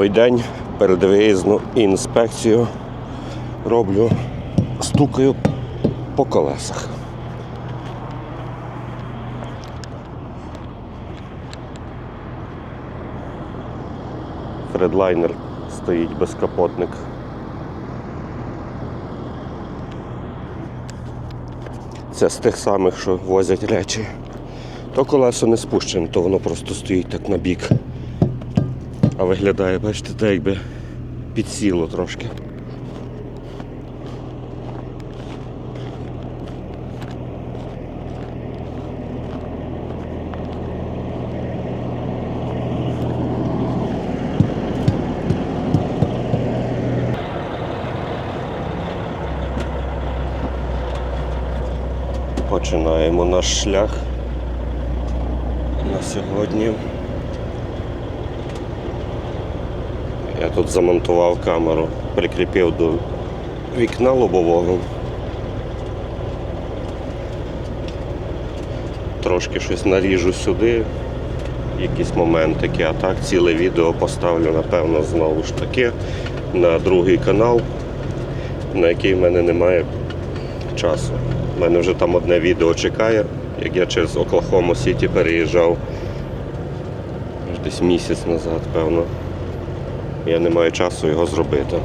Новий день перед виїзну інспекцію роблю, стукаю по колесах. Фредлайнер стоїть безкапотник. Це з тих самих, що возять речі. То колесо не спущене, то воно просто стоїть так на бік. А виглядає, бачите, так якби підсіло трошки. Починаємо наш шлях на сьогодні. Тут замонтував камеру, прикріпив до вікна лобового. Трошки щось наріжу сюди, якісь моментики, а так ціле відео поставлю, напевно, знову ж таки на другий канал, на який в мене немає часу. У мене вже там одне відео чекає, як я через Оклахому Сіті переїжджав десь місяць назад, певно. Я не маю часу його зробити.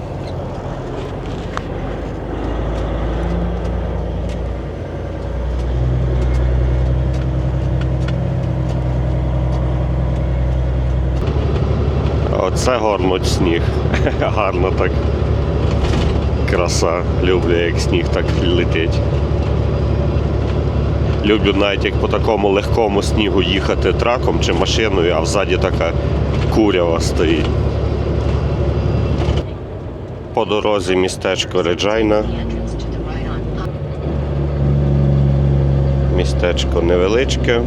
Оце горнуть сніг. Гарно так. Краса. Люблю, як сніг так летить. Люблю навіть як по такому легкому снігу їхати траком чи машиною, а взаді така курява стоїть. По дорозі містечко Реджайна. Містечко невеличке.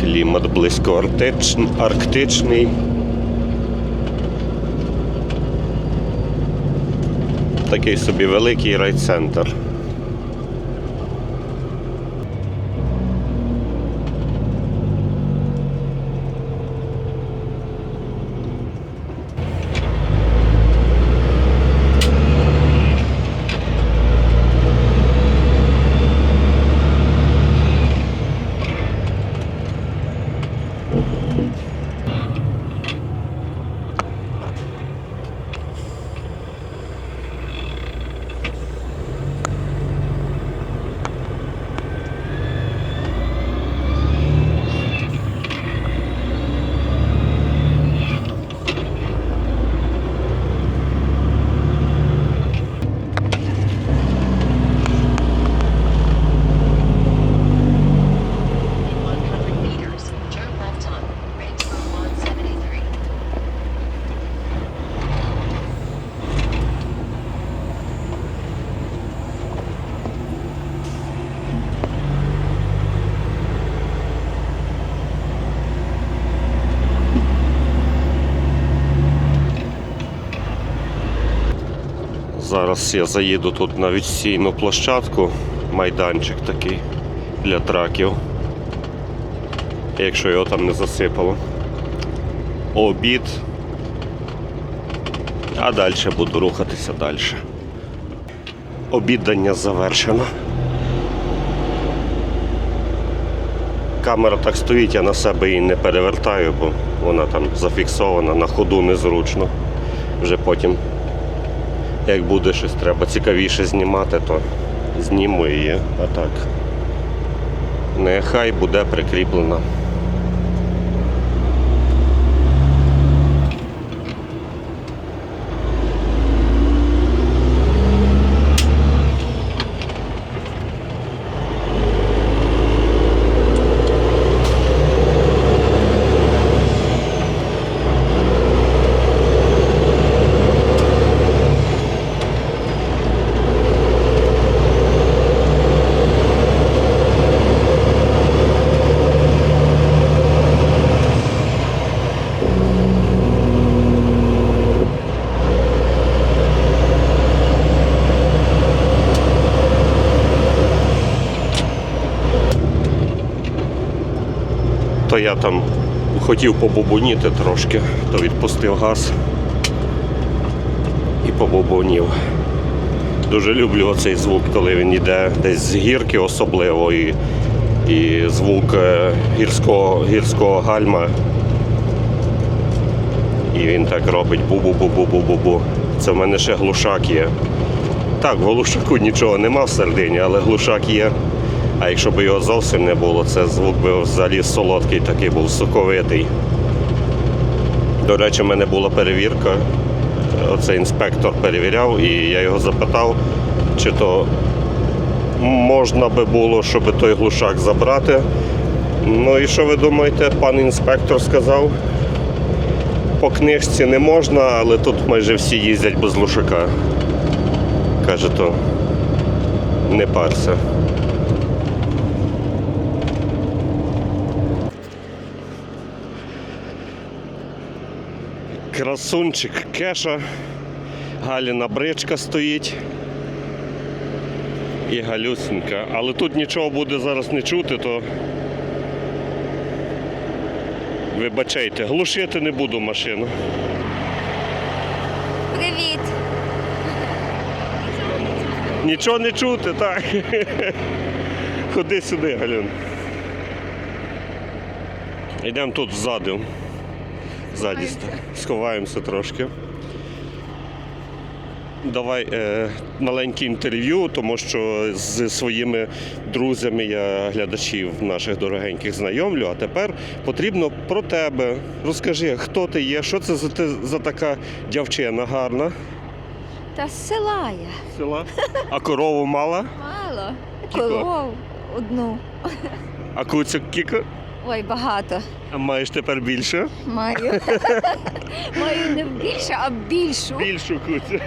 Клімат близько арктичний. Такий собі великий райцентр. Зараз я заїду тут на відстійну площадку, майданчик такий для траків. Якщо його там не засипало. Обід. А далі буду рухатися далі. Обідання завершено. Камера так стоїть, я на себе її не перевертаю, бо вона там зафіксована, на ходу незручно. Вже потім як буде щось треба цікавіше знімати, то зніму її, а так. Нехай буде прикріплена. То я там хотів побубоніти трошки, то відпустив газ і побубонів. Дуже люблю оцей звук, коли він йде десь з гірки особливо і, і звук е, гірського, гірського гальма. І він так робить бу-бу-бу-бу-бу-бу-бу. Це в мене ще глушак є. Так, в глушаку нічого нема в середині, але глушак є. А якщо б його зовсім не було, це звук би взагалі солодкий, такий був соковитий. До речі, в мене була перевірка. Оцей інспектор перевіряв, і я його запитав, чи то можна би було, щоб той глушак забрати. Ну і що ви думаєте, пан інспектор сказав? По книжці не можна, але тут майже всі їздять без глушака. Каже, то не парся. Красунчик кеша, Галіна бричка стоїть. І галюсенька. Але тут нічого буде зараз не чути, то вибачайте, глушити не буду машину. Привіт! Нічого не чути, так. Ходи сюди, Галюн. Йдемо тут ззаду. Ззаді сховаємося трошки. Давай е, маленьке інтерв'ю, тому що з своїми друзями я глядачів наших дорогеньких знайомлю. А тепер потрібно про тебе. Розкажи, хто ти є, що це за, ти, за така дівчина гарна Та з села я. села? А корову мала? Мало. Кіко? Коров одну. А куцик кіка? Ой, багато. А маєш тепер більше? Маю. Маю не більше, а більшу. Більшу куцю.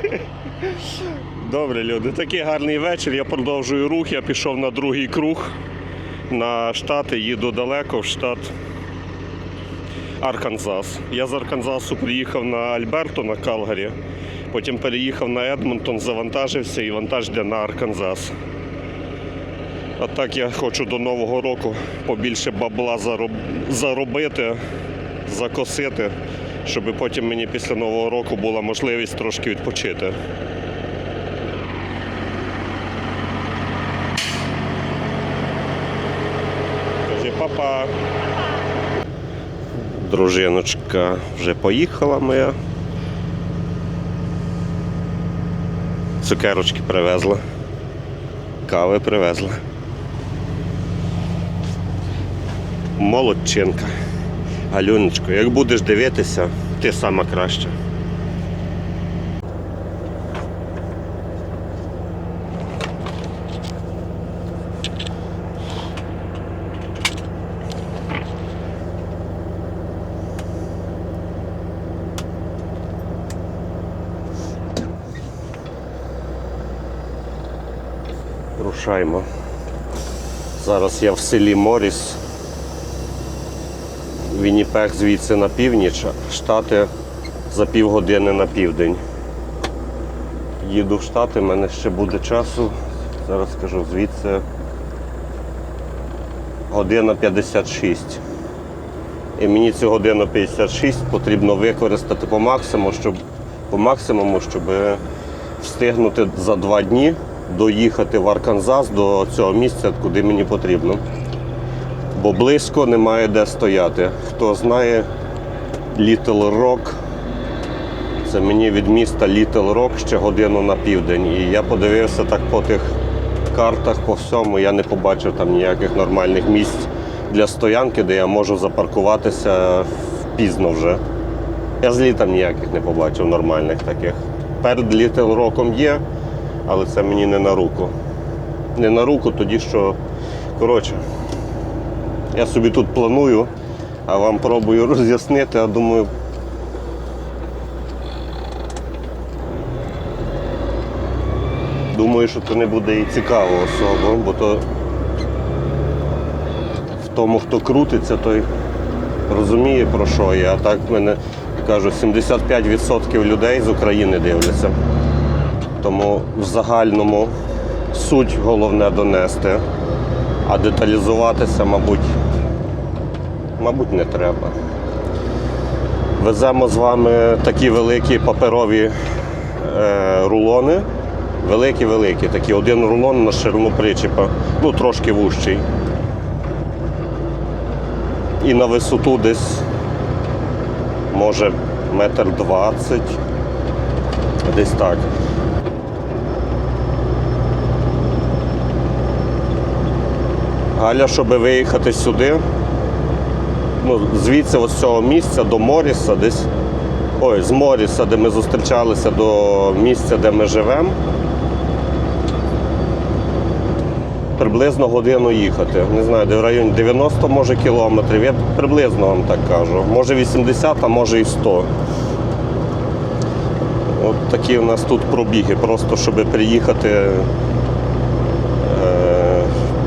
Добре, люди, такий гарний вечір. Я продовжую рух. Я пішов на другий круг на штати, їду далеко в штат Арканзас. Я з Арканзасу приїхав на Альберто на Калгарі, потім переїхав на Едмонтон, завантажився і вантаж йде на Арканзас. А так я хочу до Нового року побільше бабла зароб... заробити, закосити, щоб потім мені після Нового року була можливість трошки відпочити. Кажи, папа. Дружиночка вже поїхала моя. Цукерочки привезла. Кави привезла. Молодчинка. Галюнечко, як будеш дивитися, ти сама краща. Рушаймо. Зараз я в селі Моріс. Вінніпег звідси на північ, штати за півгодини на південь. Їду в штати, в мене ще буде часу. Зараз скажу звідси година 56. І мені цю годину 56 потрібно використати по максимуму, щоб, по максимуму, щоб встигнути за два дні доїхати в Арканзас до цього місця, куди мені потрібно бо близько немає де стояти. Хто знає Little Rock, це мені від міста Little Rock ще годину на південь. І я подивився так по тих картах, по всьому, я не побачив там ніяких нормальних місць для стоянки, де я можу запаркуватися пізно вже. Я з літом ніяких не побачив нормальних таких. Перед Little Rock'ом є, але це мені не на руку. Не на руку, тоді що. Коротше, я собі тут планую, а вам пробую роз'яснити, а думаю. Думаю, що це не буде і цікаво особо, бо то в тому, хто крутиться, той розуміє про що я. А так мене кажу, 75% людей з України дивляться. Тому в загальному суть головне донести, а деталізуватися, мабуть, Мабуть, не треба. Веземо з вами такі великі паперові е, рулони. Великі-великі, такі один рулон на ширину причепа, ну трошки вущий. І на висоту десь може метр двадцять. Десь так. Галя, щоб виїхати сюди, ну, звідси ось цього місця до Моріса, десь. Ой, з Моріса, де ми зустрічалися до місця, де ми живемо. Приблизно годину їхати. Не знаю, де в районі 90 може кілометрів. Я приблизно вам так кажу. Може 80, а може і 100. От такі у нас тут пробіги, просто щоб приїхати, е,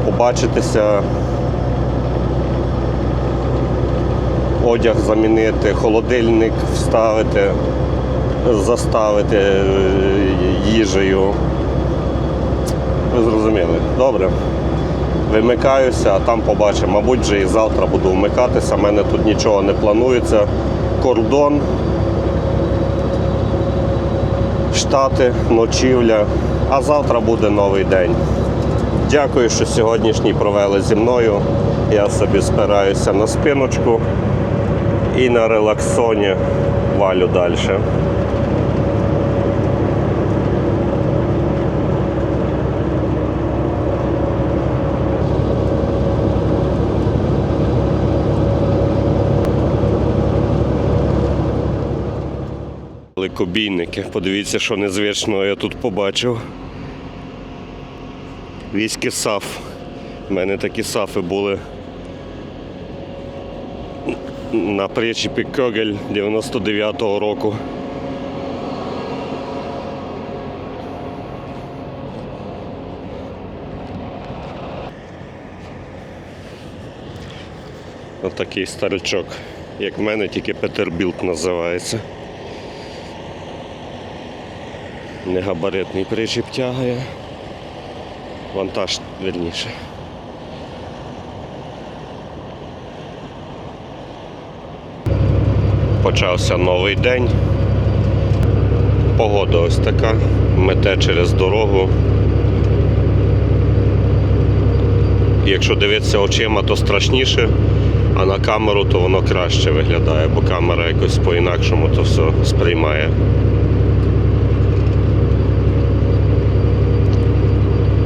побачитися, одяг замінити, холодильник вставити, заставити е, їжею. Ви зрозуміли. Добре. Вимикаюся, а там побачимо. Мабуть, вже і завтра буду вмикатися. У мене тут нічого не планується. Кордон. Штати, ночівля, а завтра буде новий день. Дякую, що сьогоднішній провели зі мною. Я собі спираюся на спиночку і на релаксоні валю далі. Далекобійники. Подивіться, що незвичного я тут побачив. Військи САФ. У мене такі сафи були на причепі Кьогель 99-го року. Отакий старичок, як в мене, тільки Петербілд називається. Негабаритний причіп тягає. Вантаж верніше. Почався новий день. Погода ось така. Мете через дорогу. Якщо дивитися очима, то страшніше, а на камеру то воно краще виглядає, бо камера якось по-інакшому то все сприймає.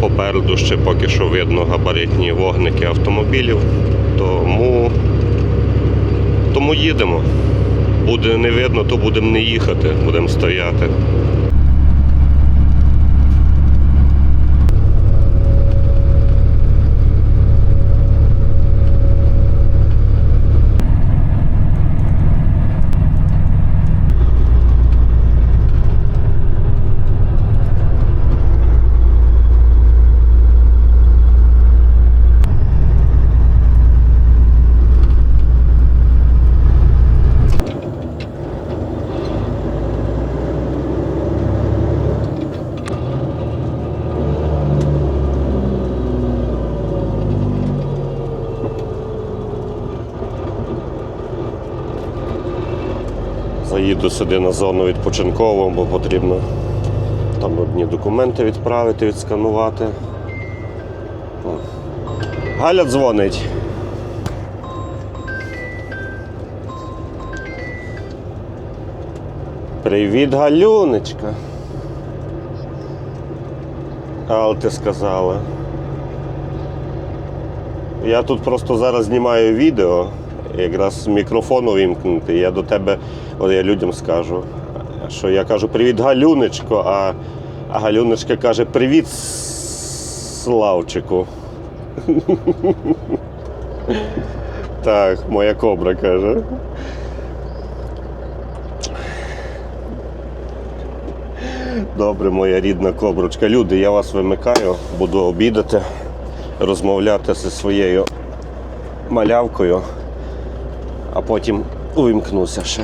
Попереду ще поки що видно габаритні вогники автомобілів, тому, тому їдемо. Буде не видно, то будемо не їхати, будемо стояти. Заїду сюди на зону відпочинкову, бо потрібно там одні документи відправити, відсканувати. О. Галя дзвонить. Привіт, Галюнечка. Але ти сказала. Я тут просто зараз знімаю відео, якраз мікрофон увімкнутий. Я до тебе, от я людям скажу, що я кажу привіт, Галюнечко, а, Галюнечка каже Привіт, Славчику. Так, моя кобра каже. Добре, моя рідна коброчка. Люди, я вас вимикаю, буду обідати, розмовляти зі своєю малявкою, а потім увімкнуся ще.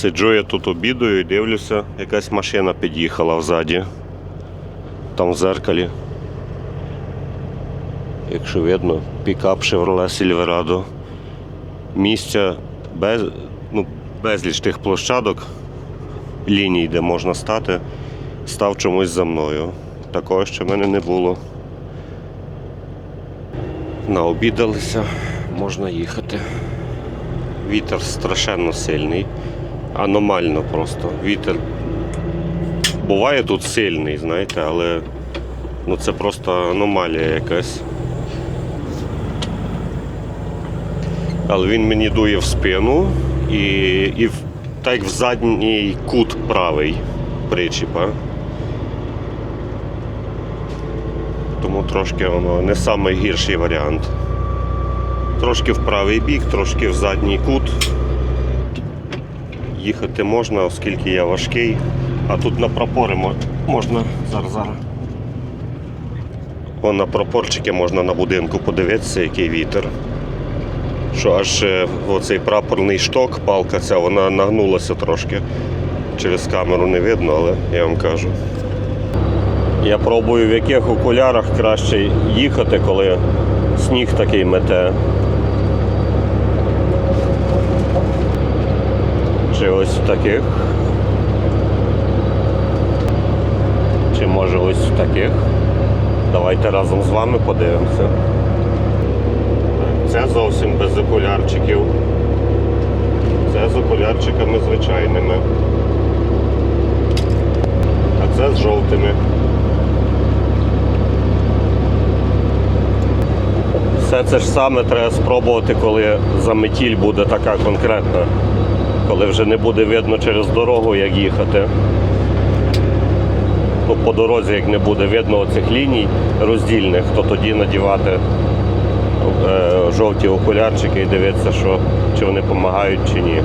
Сиджу я тут обідаю і дивлюся, якась машина під'їхала взаді. Там в зеркалі. якщо видно, пікап Chevrolet Silverado. Місця без, ну, безліч тих площадок, ліній, де можна стати, став чомусь за мною. Такого ще в мене не було. Наобідалися, можна їхати. Вітер страшенно сильний, аномально просто. Вітер буває тут сильний, знаєте, але ну, це просто аномалія якась. Але він мені дує в спину і, і в, так в задній кут правий причіпа. Тому трошки воно не найгірший варіант. Трошки в правий бік, трошки в задній кут. Їхати можна, оскільки я важкий. А тут на прапори можна зараз зараз. Вон на прапорчики можна на будинку подивитися, який вітер. Що аж е, оцей прапорний шток, палка ця, вона нагнулася трошки. Через камеру не видно, але я вам кажу. Я пробую в яких окулярах краще їхати, коли сніг такий мете. Чи ось таких. Чи може ось таких. Давайте разом з вами подивимося. Це зовсім без окулярчиків. Це з окулярчиками звичайними. А це з жовтими. Все це ж саме треба спробувати, коли заметіль буде така конкретна. Коли вже не буде видно через дорогу, як їхати. Ну, по дорозі, як не буде видно оцих ліній роздільних, то тоді надівати е, жовті окулярчики і дивитися, що, чи вони допомагають чи ні.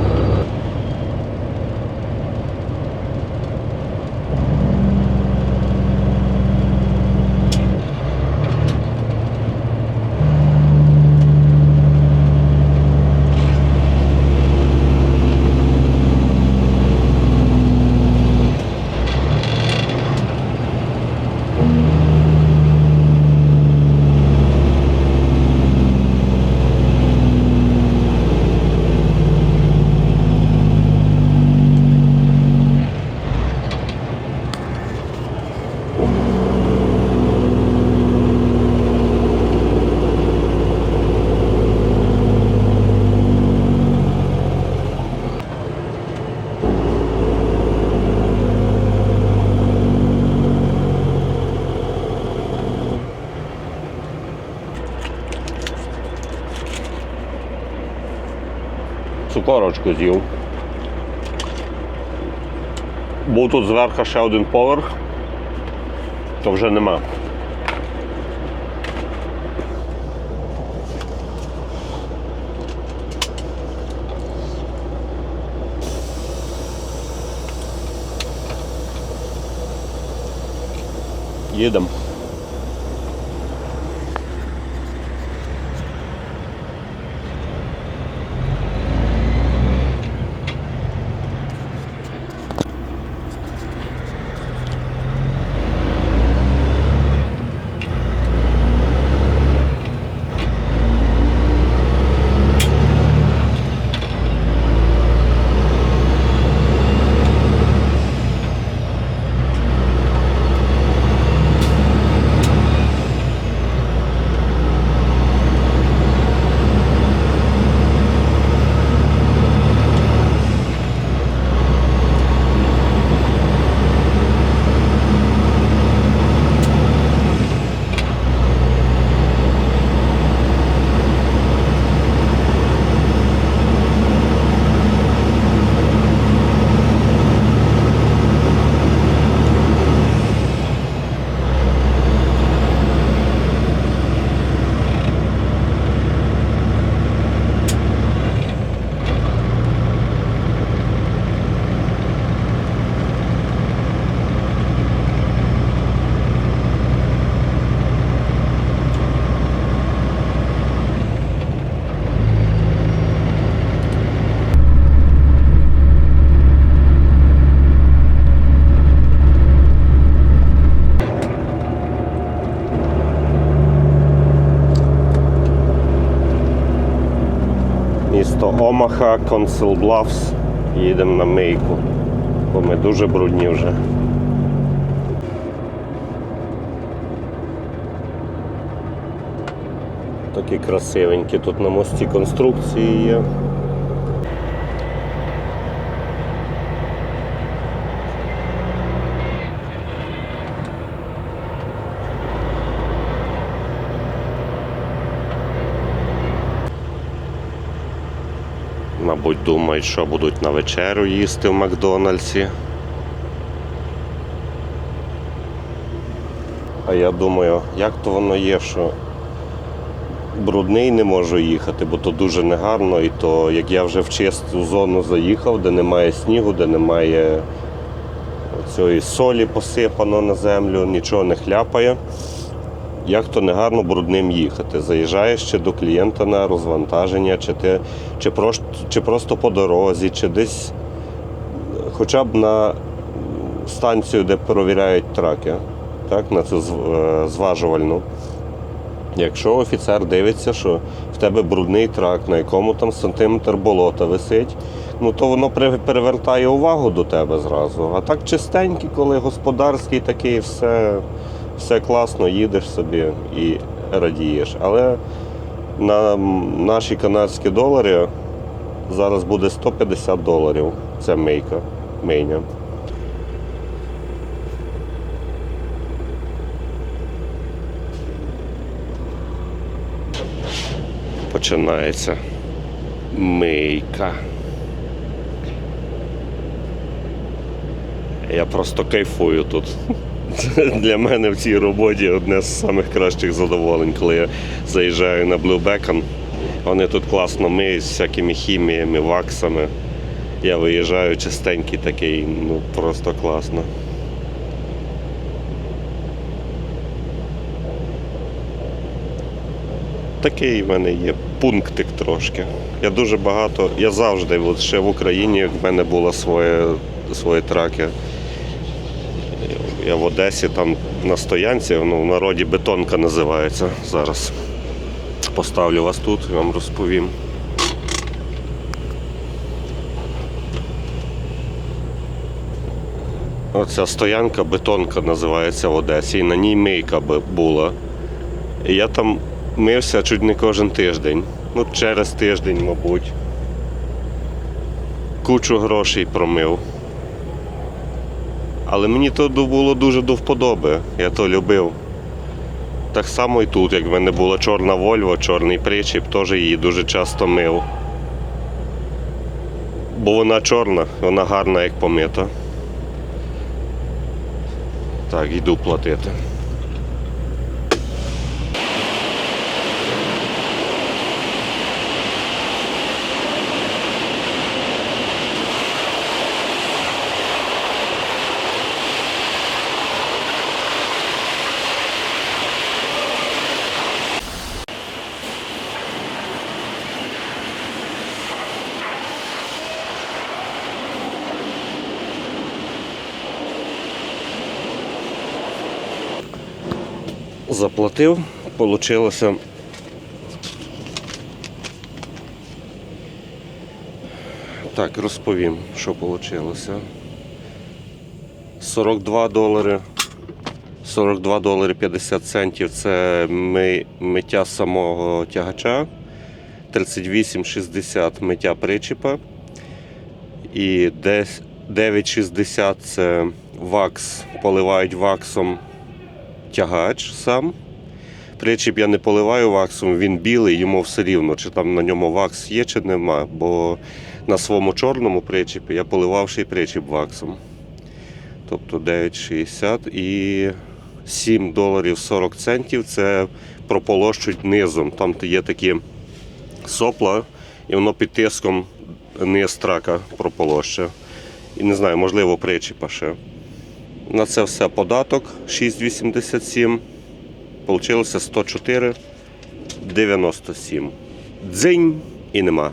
Цукорочку з'їв. Був тут зверху ще один поверх, то вже нема. Їдемо. Омаха Консел Блавс. Їдемо на мийку, бо ми дуже брудні вже. Такі красивенькі. Тут на мості конструкції є. Мабуть, думають, що будуть на вечерю їсти в Макдональдсі. А я думаю, як то воно є, що брудний не можу їхати, бо то дуже негарно. І то як я вже в чисту зону заїхав, де немає снігу, де немає цієї солі посипано на землю, нічого не хляпає. Як то негарно брудним їхати. Заїжджаєш чи до клієнта на розвантаження, чи, ти, чи, просто, чи просто по дорозі, чи десь хоча б на станцію, де перевіряють траки, так, на цю е, зважувальну. Якщо офіцер дивиться, що в тебе брудний трак, на якому там сантиметр болота висить, ну то воно перевертає увагу до тебе зразу. А так чистенький, коли господарський такий, все, все класно, їдеш собі і радієш. Але на наші канадські долари зараз буде 150 доларів. Це мийка, мийня. починається мийка. Я просто кайфую тут. Для мене в цій роботі одне з самих кращих задоволень, коли я заїжджаю на Blue Beacon. Вони тут класно миють з всякими хіміями, ваксами. Я виїжджаю чистенький такий, ну просто класно. Такий в мене є пунктик трошки. Я дуже багато, я завжди, от ще в Україні, в мене було своє, свої траки. Я в Одесі там на стоянці, ну, в народі бетонка називається зараз. Поставлю вас тут і вам розповім. Оця стоянка бетонка називається в Одесі, і на ній мийка була. І я там мився чуть не кожен тиждень. Ну, через тиждень, мабуть. Кучу грошей промив. Але мені то було дуже до вподоби. Я то любив. Так само і тут, як в мене була чорна Вольво, чорний причіп, теж її дуже часто мив. Бо вона чорна, вона гарна, як помита. Так, йду платити. Заплатив, получилося. Так, розповім, що вийшло. 42 долари. 42 долари 50 центів це миття самого тягача. 38,60 миття причіпа. І десь 9,60 це вакс, поливають ваксом тягач сам. Причіп я не поливаю ваксом, він білий, йому все рівно, чи там на ньому вакс є, чи нема. Бо на своєму чорному причіпі я поливав ще й причіп ваксом. Тобто 9,60 і 7 доларів 40 центів це прополощуть низом. Там є такі сопла, і воно під тиском низ трака прополоще. І не знаю, можливо, причіпа ще. На це все податок 6,87. Получилося 104,97. Дзинь і нема.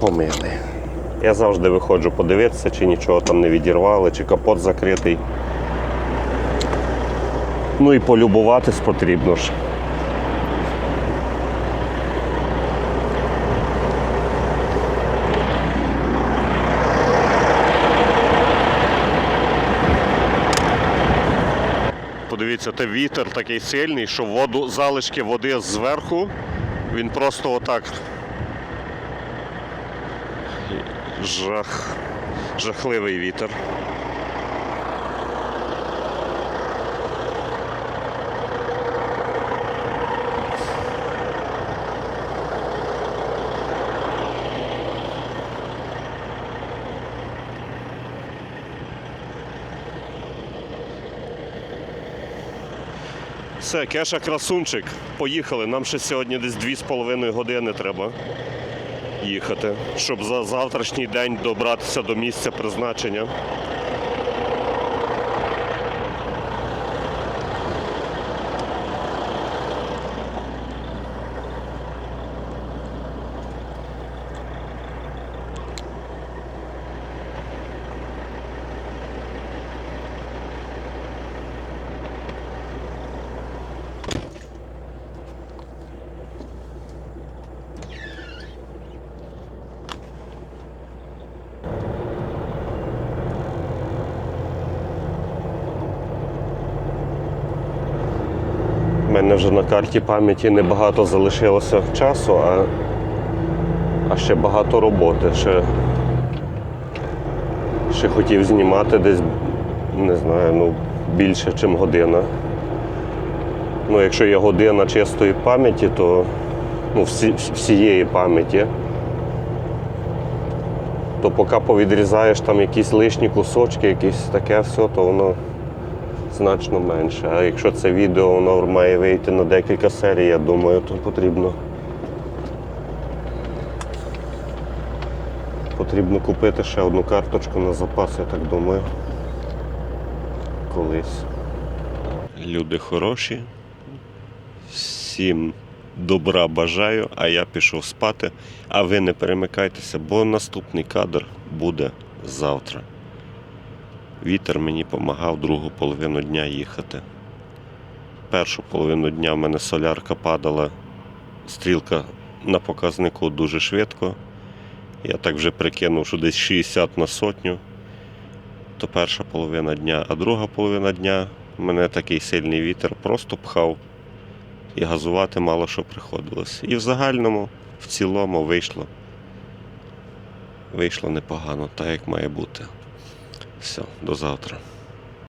Помили. Я завжди виходжу подивитися, чи нічого там не відірвали, чи капот закритий. Ну і полюбуватись потрібно ж. Дивіться, вітер такий сильний, що воду, залишки води зверху, він просто отак. Жах. Жахливий вітер. Все, кеша красунчик. Поїхали. Нам ще сьогодні десь 2,5 години треба їхати, щоб за завтрашній день добратися до місця призначення. Вже на карті пам'яті небагато залишилося часу, а, а ще багато роботи. Ще, ще хотів знімати десь, не знаю, ну, більше, ніж година. Ну, якщо є година чистої пам'яті, то ну, всі, всієї пам'яті, то поки повідрізаєш там якісь лишні кусочки, якісь таке все, то воно значно менше. А якщо це відео воно має вийти на декілька серій, я думаю, то потрібно. Потрібно купити ще одну карточку на запас, я так думаю. Колись. Люди хороші. Всім добра бажаю, а я пішов спати. А ви не перемикайтеся, бо наступний кадр буде завтра. Вітер мені допомагав другу половину дня їхати. Першу половину дня в мене солярка падала, стрілка на показнику дуже швидко. Я так вже прикинув, що десь 60 на сотню. То перша половина дня, а друга половина дня мене такий сильний вітер просто пхав і газувати мало що приходилось. І в загальному, в цілому вийшло. Вийшло непогано, так як має бути. Все, до завтра.